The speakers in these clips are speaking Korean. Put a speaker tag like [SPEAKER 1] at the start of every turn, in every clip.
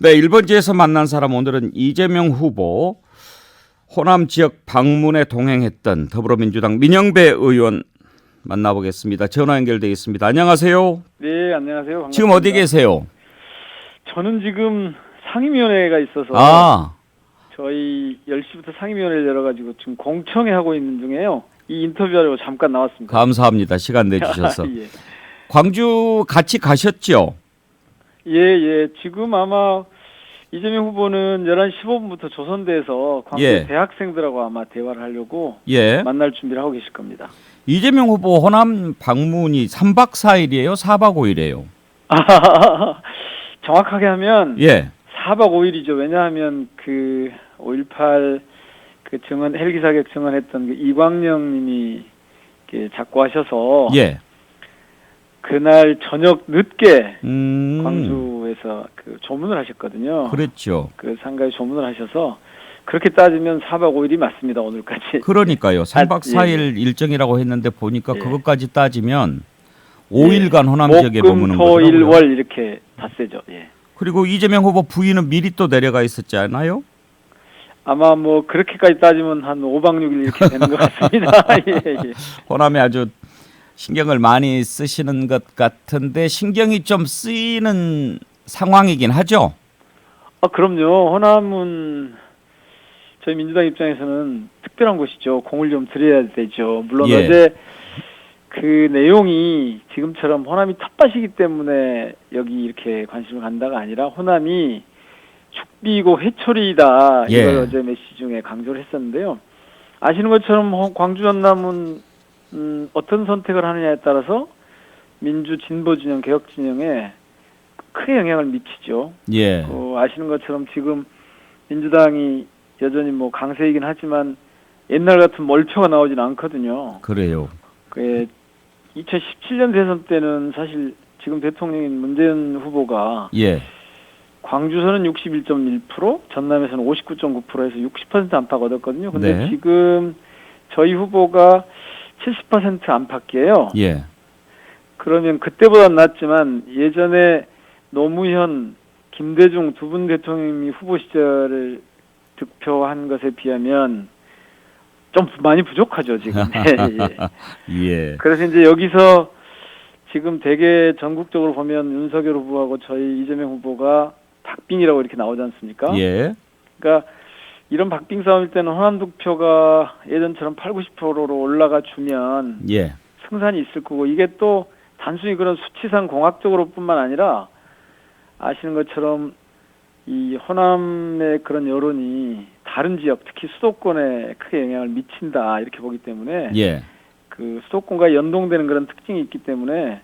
[SPEAKER 1] 네, 1번지에서 만난 사람 오늘은 이재명 후보 호남 지역 방문에 동행했던 더불어민주당 민영배 의원 만나보겠습니다. 전화 연결돼 있습니다. 안녕하세요.
[SPEAKER 2] 네, 안녕하세요. 반갑습니다.
[SPEAKER 1] 지금 어디 계세요?
[SPEAKER 2] 저는 지금 상임위원회가 있어서
[SPEAKER 1] 아,
[SPEAKER 2] 저희 10시부터 상임위원회를 열어가지고 지금 공청회 하고 있는 중에요. 이 인터뷰하려고 잠깐 나왔습니다.
[SPEAKER 1] 감사합니다. 시간 내주셔서.
[SPEAKER 2] 예.
[SPEAKER 1] 광주 같이 가셨죠?
[SPEAKER 2] 예, 예. 지금 아마 이재명 후보는 11시 15분부터 조선대에서 광주
[SPEAKER 1] 예.
[SPEAKER 2] 대학생들하고 아마 대화를 하려고
[SPEAKER 1] 예.
[SPEAKER 2] 만날 준비를 하고 계실 겁니다.
[SPEAKER 1] 이재명 후보 호남 방문이 3박 4일이에요? 4박 5일이에요?
[SPEAKER 2] 정확하게 하면
[SPEAKER 1] 예.
[SPEAKER 2] 4박 5일이죠. 왜냐하면 그 5.18 그 증언 헬기 사격 증언했던 그 이광영 님이 자꾸 하셔서
[SPEAKER 1] 예.
[SPEAKER 2] 그날 저녁 늦게
[SPEAKER 1] 음.
[SPEAKER 2] 광주에서 그 조문을 하셨거든요.
[SPEAKER 1] 그랬죠.
[SPEAKER 2] 그 상가에 조문을 하셔서 그렇게 따지면 4박 5일이 맞습니다. 오늘까지.
[SPEAKER 1] 그러니까요. 3박
[SPEAKER 2] 아, 예,
[SPEAKER 1] 4일 일정이라고 했는데 보니까
[SPEAKER 2] 예.
[SPEAKER 1] 그것까지 따지면 5일간 호남 지역에 머무는
[SPEAKER 2] 토일
[SPEAKER 1] 거더라고요.
[SPEAKER 2] 월 이렇게 닷새죠. 예.
[SPEAKER 1] 그리고 이재명 후보 부인은 미리 또 내려가 있었지 않아요?
[SPEAKER 2] 아마 뭐 그렇게까지 따지면 한 5박 6일 이렇게 되는 것 같습니다. 예, 예.
[SPEAKER 1] 호남에 아주 신경을 많이 쓰시는 것 같은데 신경이 좀 쓰이는 상황이긴 하죠.
[SPEAKER 2] 아, 그럼요. 호남은 저희 민주당 입장에서는 특별한 곳이죠. 공을 좀 드려야 되죠. 물론
[SPEAKER 1] 예.
[SPEAKER 2] 어제 그 내용이 지금처럼 호남이 텃밭이기 때문에 여기 이렇게 관심을 간다가 아니라 호남이 축비고 회초리이다.
[SPEAKER 1] 예.
[SPEAKER 2] 이걸 어제 메시지 중에 강조를 했었는데요. 아시는 것처럼 호- 광주 전남은 음, 어떤 선택을 하느냐에 따라서 민주 진보 진영 개혁 진영에 크게 영향을 미치죠.
[SPEAKER 1] 예.
[SPEAKER 2] 어, 아시는 것처럼 지금 민주당이 여전히 뭐 강세이긴 하지만 옛날 같은 몰표가 나오진 않거든요.
[SPEAKER 1] 그래요.
[SPEAKER 2] 그 2017년 대선 때는 사실 지금 대통령인 문재인 후보가
[SPEAKER 1] 예.
[SPEAKER 2] 광주에서는 61.1%, 전남에서는 59.9%에서 60% 안팎 얻었거든요. 근데
[SPEAKER 1] 네.
[SPEAKER 2] 지금 저희 후보가 70% 안팎이에요.
[SPEAKER 1] 예.
[SPEAKER 2] 그러면 그때보다 낫지만 예전에 노무현, 김대중 두 분 대통령이 후보 시절을 득표한 것에 비하면 좀 많이 부족하죠 지금. 예, 예.
[SPEAKER 1] 예.
[SPEAKER 2] 그래서 이제 여기서 지금 대개 전국적으로 보면 윤석열 후보하고 저희 이재명 후보가 박빙이라고 이렇게 나오지 않습니까?
[SPEAKER 1] 예.
[SPEAKER 2] 그러니까 이런 박빙 싸움일 때는 호남 득표가 예전처럼 8, 90%로 올라가 주면
[SPEAKER 1] 예.
[SPEAKER 2] 승산이 있을 거고 이게 또 단순히 그런 수치상 공학적으로뿐만 아니라 아시는 것처럼 이 호남의 그런 여론이 다른 지역 특히 수도권에 크게 영향을 미친다 이렇게 보기 때문에
[SPEAKER 1] 예.
[SPEAKER 2] 그 수도권과 연동되는 그런 특징이 있기 때문에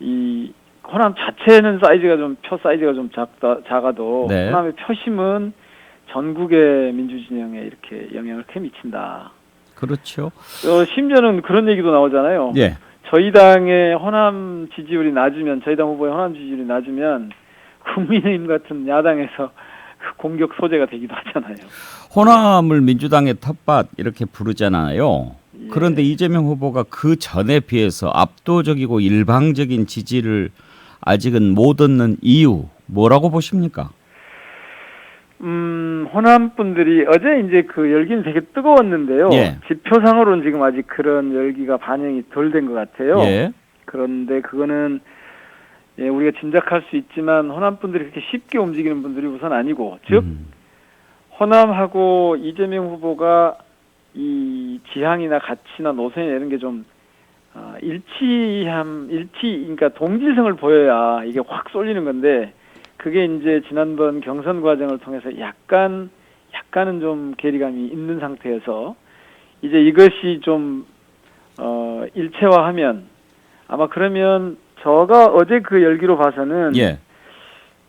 [SPEAKER 2] 이 호남 자체는 사이즈가 좀 표 사이즈가 좀 작다 작아도
[SPEAKER 1] 네.
[SPEAKER 2] 호남의 표심은 전국의 민주진영에 이렇게 영향을 크게 미친다.
[SPEAKER 1] 그렇죠.
[SPEAKER 2] 어, 심지어는 그런 얘기도 나오잖아요.
[SPEAKER 1] 예.
[SPEAKER 2] 저희 당의 호남 지지율이 낮으면 저희 당 후보의 호남 지지율이 낮으면 국민의힘 같은 야당에서 공격 소재가 되기도 하잖아요.
[SPEAKER 1] 호남을 민주당의 텃밭 이렇게 부르잖아요.
[SPEAKER 2] 예.
[SPEAKER 1] 그런데 이재명 후보가 그 전에 비해서 압도적이고 일방적인 지지를 아직은 못 얻는 이유 뭐라고 보십니까?
[SPEAKER 2] 음, 호남 분들이 어제 이제 그 열기는 되게 뜨거웠는데요.
[SPEAKER 1] 예.
[SPEAKER 2] 지표상으로는 지금 아직 그런 열기가 반영이 덜 된 것 같아요.
[SPEAKER 1] 예.
[SPEAKER 2] 그런데 그거는 예, 우리가 짐작할 수 있지만 호남 분들이 그렇게 쉽게 움직이는 분들이 우선 아니고 즉
[SPEAKER 1] 음.
[SPEAKER 2] 호남하고 이재명 후보가 이 지향이나 가치나 노선이 이런 게좀 어, 일치함, 일치, 그러니까 동질성을 보여야 이게 확 쏠리는 건데 그게 이제 지난번 경선 과정을 통해서 약간 약간은 좀 괴리감이 있는 상태에서 이제 이것이 좀 어, 일체화하면 아마 그러면 저가 어제 그 열기로 봐서는
[SPEAKER 1] 예.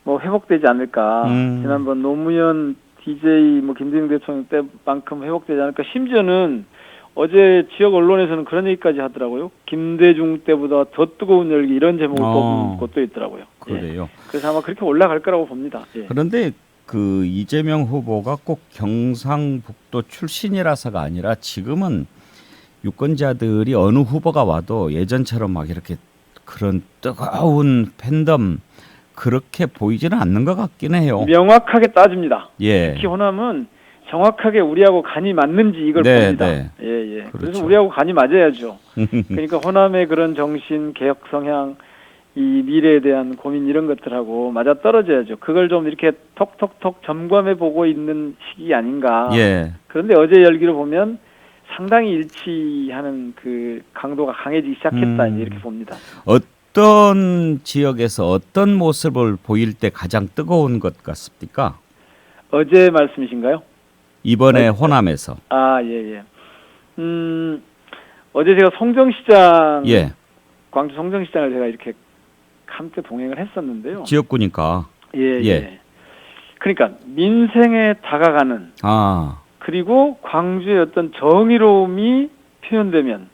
[SPEAKER 2] 뭐 회복되지 않을까.
[SPEAKER 1] 음.
[SPEAKER 2] 지난번 노무현 DJ 뭐 김대중 대통령 때만큼 회복되지 않을까. 심지어는 어제 지역 언론에서는 그런 얘기까지 하더라고요. 김대중 때보다 더 뜨거운 열기 이런 제목을
[SPEAKER 1] 어.
[SPEAKER 2] 뽑은 것도 있더라고요. 예.
[SPEAKER 1] 그래요.
[SPEAKER 2] 그래서 아마 그렇게 올라갈 거라고 봅니다. 예.
[SPEAKER 1] 그런데 그 이재명 후보가 꼭 경상북도 출신이라서가 아니라 지금은 유권자들이 어느 후보가 와도 예전처럼 막 이렇게 그런 뜨거운 팬덤 그렇게 보이지는 않는 것 같긴 해요.
[SPEAKER 2] 명확하게 따집니다.
[SPEAKER 1] 예.
[SPEAKER 2] 특히 호남은 정확하게 우리하고 간이 맞는지 이걸
[SPEAKER 1] 네,
[SPEAKER 2] 봅니다.
[SPEAKER 1] 네.
[SPEAKER 2] 예, 예.
[SPEAKER 1] 그렇죠.
[SPEAKER 2] 그래서 우리하고 간이 맞아야죠. 그러니까 호남의 그런 정신, 개혁 성향, 이 미래에 대한 고민 이런 것들하고 맞아 떨어져야죠. 그걸 좀 이렇게 톡톡톡 점검해 보고 있는 시기 아닌가.
[SPEAKER 1] 예.
[SPEAKER 2] 그런데 어제 열기로 보면 상당히 일치하는 그 강도가 강해지기 시작했다
[SPEAKER 1] 음.
[SPEAKER 2] 이렇게 봅니다.
[SPEAKER 1] 어떤 지역에서 어떤 모습을 보일 때 가장 뜨거운 것 같습니까?
[SPEAKER 2] 어제 말씀이신가요?
[SPEAKER 1] 이번에
[SPEAKER 2] 네.
[SPEAKER 1] 호남에서.
[SPEAKER 2] 아, 예, 예. 음, 어제 제가 송정시장,
[SPEAKER 1] 예.
[SPEAKER 2] 광주 송정시장을 제가 이렇게 함께 동행을 했었는데요.
[SPEAKER 1] 지역구니까.
[SPEAKER 2] 예,
[SPEAKER 1] 예.
[SPEAKER 2] 예. 그러니까 민생에 다가가는
[SPEAKER 1] 아.
[SPEAKER 2] 그리고 광주의 어떤 정의로움이 표현되면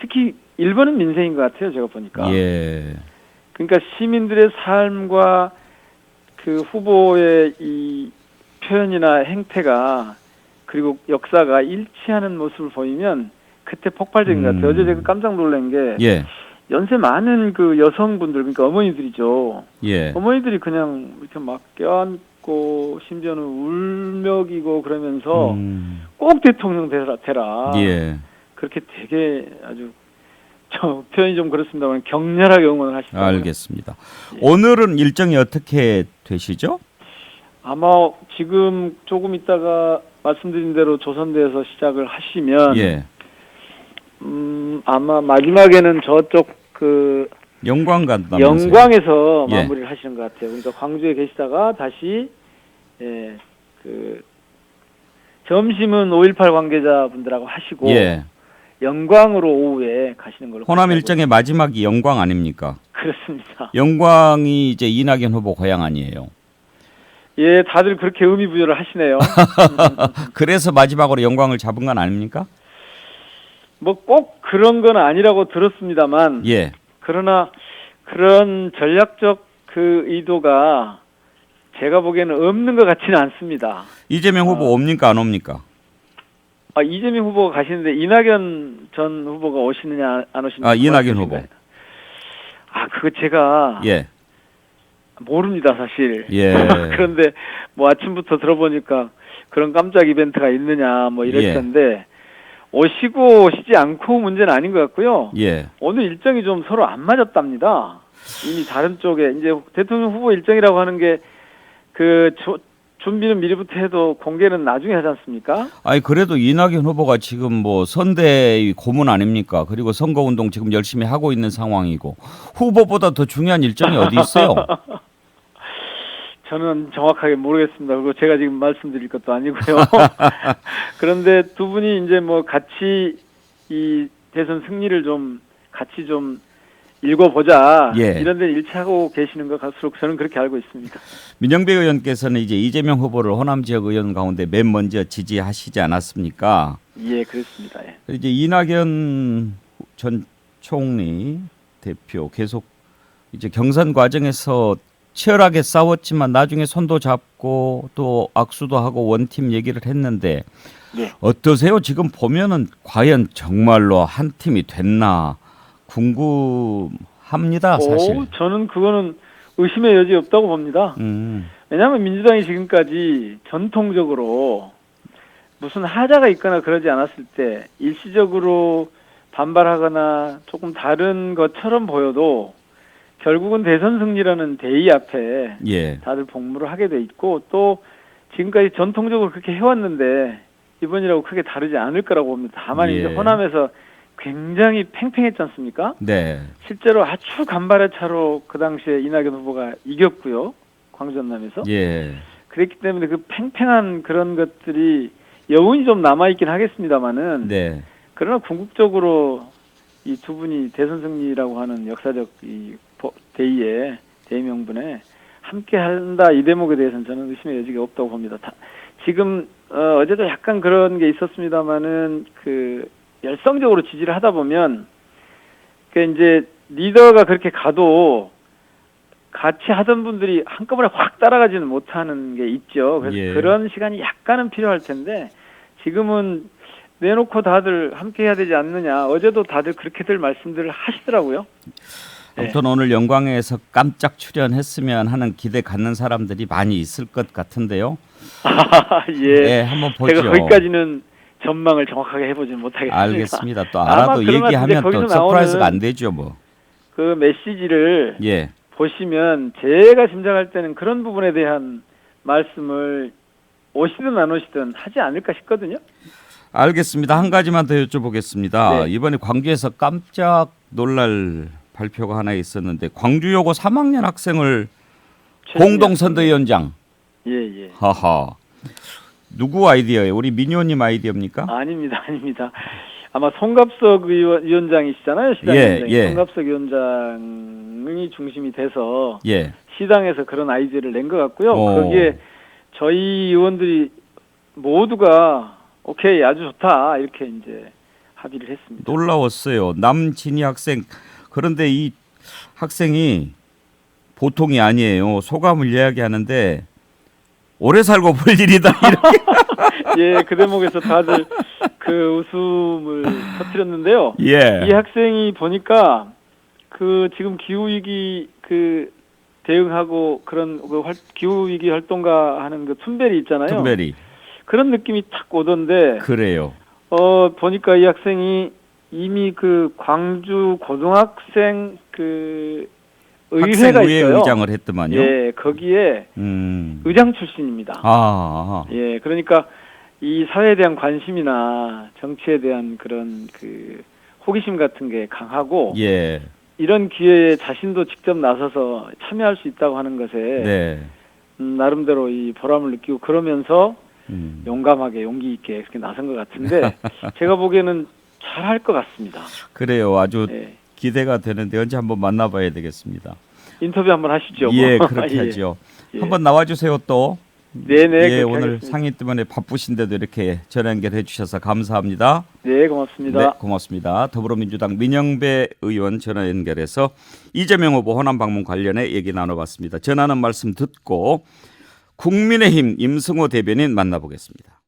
[SPEAKER 2] 특히 1번은 민생인 것 같아요. 제가 보니까.
[SPEAKER 1] 예.
[SPEAKER 2] 그러니까 시민들의 삶과 그 후보의 이 표현이나 행태가 그리고 역사가 일치하는 모습을 보이면 그때 폭발적인 것 같아요.
[SPEAKER 1] 음.
[SPEAKER 2] 어제 제가 깜짝 놀란 게
[SPEAKER 1] 예.
[SPEAKER 2] 연세 많은 그 여성분들 그러니까 어머니들이죠.
[SPEAKER 1] 예.
[SPEAKER 2] 어머니들이 그냥 이렇게 막 껴안고 심지어는 울먹이고 그러면서
[SPEAKER 1] 음,
[SPEAKER 2] 꼭 대통령 되라, 되라.
[SPEAKER 1] 예.
[SPEAKER 2] 그렇게 되게 아주 저 표현이 좀 그렇습니다만 격렬하게 응원을 하시더라고요.
[SPEAKER 1] 알겠습니다. 오늘은 일정이 어떻게 되시죠?
[SPEAKER 2] 아마 지금 조금 있다가 말씀드린 대로 조선대에서 시작을 하시면
[SPEAKER 1] 예.
[SPEAKER 2] 음, 아마 마지막에는 저쪽 그
[SPEAKER 1] 영광 간다면서요?
[SPEAKER 2] 영광에서
[SPEAKER 1] 예.
[SPEAKER 2] 마무리를 하시는 것 같아요. 그러니까 광주에 계시다가 다시 예, 그 점심은 5.18 관계자분들하고 하시고
[SPEAKER 1] 예.
[SPEAKER 2] 영광으로 오후에 가시는 걸로
[SPEAKER 1] 호남 일정의 마지막이 영광 아닙니까?
[SPEAKER 2] 그렇습니다.
[SPEAKER 1] 영광이 이제 이낙연 후보 고향 아니에요.
[SPEAKER 2] 예, 다들 그렇게 의미 부여를 하시네요.
[SPEAKER 1] 그래서 마지막으로 영광을 잡은 건 아닙니까?
[SPEAKER 2] 뭐 꼭 그런 건 아니라고 들었습니다만
[SPEAKER 1] 예.
[SPEAKER 2] 그러나 그런 전략적 그 의도가 제가 보기에는 없는 것 같지는 않습니다.
[SPEAKER 1] 이재명 후보
[SPEAKER 2] 어.
[SPEAKER 1] 옵니까 안 옵니까?
[SPEAKER 2] 아, 이재명 후보가 가시는데 이낙연 전 후보가 오시느냐 안 오시느냐
[SPEAKER 1] 아, 이낙연? 후보.
[SPEAKER 2] 아 그거 제가
[SPEAKER 1] 예.
[SPEAKER 2] 모릅니다 사실
[SPEAKER 1] 예.
[SPEAKER 2] 그런데 뭐 아침부터 들어보니까 그런 깜짝 이벤트가 있느냐 뭐
[SPEAKER 1] 예.
[SPEAKER 2] 이랬던데 오시고 오시지 않고 문제는 아닌 것 같고요
[SPEAKER 1] 예.
[SPEAKER 2] 오늘 일정이 좀 서로 안 맞았답니다 이미 다른 쪽에 이제 대통령 후보 일정이라고 하는 게그 준비는 미리부터 해도 공개는 나중에 하지 않습니까?
[SPEAKER 1] 아니 그래도 이낙연 후보가 지금 뭐 선대의 고문 아닙니까? 그리고 선거 운동 지금 열심히 하고 있는 상황이고 후보보다 더 중요한 일정이 어디 있어요?
[SPEAKER 2] 저는 정확하게 모르겠습니다. 그리고 제가 지금 말씀드릴 것도 아니고요. 그런데 두 분이 이제 뭐 같이 이 대선 승리를 좀 같이 좀 읽어보자
[SPEAKER 1] 예.
[SPEAKER 2] 이런 데 일치하고 계시는 것 같수록 저는 그렇게 알고 있습니다.
[SPEAKER 1] 민영배 의원께서는 이제 이재명 후보를 호남 지역 의원 가운데 맨 먼저 지지하시지 않았습니까?
[SPEAKER 2] 예, 그렇습니다. 예.
[SPEAKER 1] 이제 이낙연 전 총리 대표 계속 이제 경선 과정에서 치열하게 싸웠지만 나중에 손도 잡고 또 악수도 하고 원팀 얘기를 했는데
[SPEAKER 2] 예.
[SPEAKER 1] 어떠세요? 지금 보면은 과연 정말로 한 팀이 됐나 궁금합니다, 사실.
[SPEAKER 2] 오, 저는 그거는 의심의 여지 없다고 봅니다.
[SPEAKER 1] 음,
[SPEAKER 2] 왜냐하면 민주당이 지금까지 전통적으로 무슨 하자가 있거나 그러지 않았을 때 일시적으로 반발하거나 조금 다른 것처럼 보여도 결국은 대선 승리라는 대의 앞에
[SPEAKER 1] 예,
[SPEAKER 2] 다들 복무를 하게 돼 있고 또 지금까지 전통적으로 그렇게 해왔는데 이번이라고 크게 다르지 않을 거라고 봅니다. 다만
[SPEAKER 1] 예.
[SPEAKER 2] 이제 호남에서 굉장히 팽팽했지 않습니까?
[SPEAKER 1] 네,
[SPEAKER 2] 실제로 아주 간발의 차로 그 당시에 이낙연 후보가 이겼고요. 광주 전남에서.
[SPEAKER 1] 예,
[SPEAKER 2] 그랬기 때문에 그 팽팽한 그런 것들이 여운이 좀 남아있긴 하겠습니다만은
[SPEAKER 1] 네,
[SPEAKER 2] 그러나 궁극적으로 이 두 분이 대선 승리라고 하는 역사적 이 보- 대의에 대의 명분에 함께 한다 이 대목에 대해서는 저는 의심의 여지가 없다고 봅니다. 다- 지금 어, 어제도 약간 그런 게 있었습니다만은 그 열성적으로 지지를 하다 보면 그 이제 리더가 그렇게 가도 같이 하던 분들이 한꺼번에 확 따라가지는 못하는 게 있죠. 그래서
[SPEAKER 1] 예.
[SPEAKER 2] 그런 시간이 약간은 필요할 텐데 지금은 내놓고 다들 함께 해야 되지 않느냐. 어제도 다들 그렇게들 말씀들을 하시더라고요.
[SPEAKER 1] 아무튼 오늘 영광에서 깜짝 출연했으면 하는 기대 갖는 사람들이 많이 있을 것 같은데요.
[SPEAKER 2] 아, 예.
[SPEAKER 1] 네, 한번 보죠.
[SPEAKER 2] 제가 거기까지는 전망을 정확하게 해보지는 못하겠습니다.
[SPEAKER 1] 알겠습니다. 또 알아도 얘기하면 또 서프라이즈가 안 되죠, 뭐.
[SPEAKER 2] 그 메시지를
[SPEAKER 1] 예.
[SPEAKER 2] 보시면 제가 짐작할 때는 그런 부분에 대한 말씀을 오시든 안 오시든 하지 않을까 싶거든요.
[SPEAKER 1] 알겠습니다. 한 가지만 더 여쭤보겠습니다.
[SPEAKER 2] 네.
[SPEAKER 1] 이번에 광주에서 깜짝 놀랄 발표가 하나 있었는데 광주여고 3학년 학생을 공동 선대위원장.
[SPEAKER 2] 예, 예.
[SPEAKER 1] 하하. 누구 아이디어예요? 우리 민효님 아이디어입니까?
[SPEAKER 2] 아닙니다, 아닙니다. 아마 송갑석 의원, 위원장이시잖아요, 시당
[SPEAKER 1] 예. 예.
[SPEAKER 2] 송갑석 위원장이 중심이 돼서
[SPEAKER 1] 예.
[SPEAKER 2] 시당에서 그런 아이디어를 낸 것 같고요.
[SPEAKER 1] 오.
[SPEAKER 2] 거기에 저희 의원들이 모두가 오케이 아주 좋다 이렇게 이제 합의를 했습니다.
[SPEAKER 1] 놀라웠어요. 남진희 학생. 그런데 이 학생이 보통이 아니에요. 소감을 이야기하는데 오래 살고 볼 일이다.
[SPEAKER 2] 예, 그 대목에서 다들 그 웃음을 터뜨렸는데요.
[SPEAKER 1] 예.
[SPEAKER 2] 이 학생이 보니까 그 지금 기후 위기 그 대응하고 그런 그 활- 기후 위기 활동가 하는 그 툰베리 있잖아요.
[SPEAKER 1] tum베리.
[SPEAKER 2] 그런 느낌이 탁 오던데
[SPEAKER 1] 그래요.
[SPEAKER 2] 어 보니까 이 학생이 이미 그 광주 고등학생 그 의회가
[SPEAKER 1] 학생의회
[SPEAKER 2] 있어요.
[SPEAKER 1] 의장을 했더만요.
[SPEAKER 2] 예, 거기에
[SPEAKER 1] 음.
[SPEAKER 2] 의장 출신입니다.
[SPEAKER 1] 아,
[SPEAKER 2] 예, 그러니까 이 사회에 대한 관심이나 정치에 대한 그런 그 호기심 같은 게 강하고
[SPEAKER 1] 예.
[SPEAKER 2] 이런 기회에 자신도 직접 나서서 참여할 수 있다고 하는 것에
[SPEAKER 1] 네.
[SPEAKER 2] 음, 나름대로 이 보람을 느끼고 그러면서
[SPEAKER 1] 음.
[SPEAKER 2] 용감하게 용기 있게 그렇게 나선 것 같은데 제가 보기에는 잘할 것 같습니다.
[SPEAKER 1] 그래요. 아주
[SPEAKER 2] 예.
[SPEAKER 1] 기대가 되는데 언제 한번 만나봐야 되겠습니다.
[SPEAKER 2] 인터뷰 한번 하시죠.
[SPEAKER 1] 예,
[SPEAKER 2] 뭐.
[SPEAKER 1] 그렇게
[SPEAKER 2] 예.
[SPEAKER 1] 하죠.
[SPEAKER 2] 예.
[SPEAKER 1] 한번 나와주세요 또.
[SPEAKER 2] 네네.
[SPEAKER 1] 예,
[SPEAKER 2] 그렇게
[SPEAKER 1] 오늘
[SPEAKER 2] 하겠습니다.
[SPEAKER 1] 상인 때문에 바쁘신데도 이렇게 전화 연결해 주셔서 감사합니다.
[SPEAKER 2] 네, 고맙습니다.
[SPEAKER 1] 네, 고맙습니다. 더불어민주당 민영배 의원 전화 연결해서 이재명 후보 호남 방문 관련해 얘기 나눠봤습니다. 전하는 말씀 듣고 국민의힘 임승호 대변인 만나보겠습니다.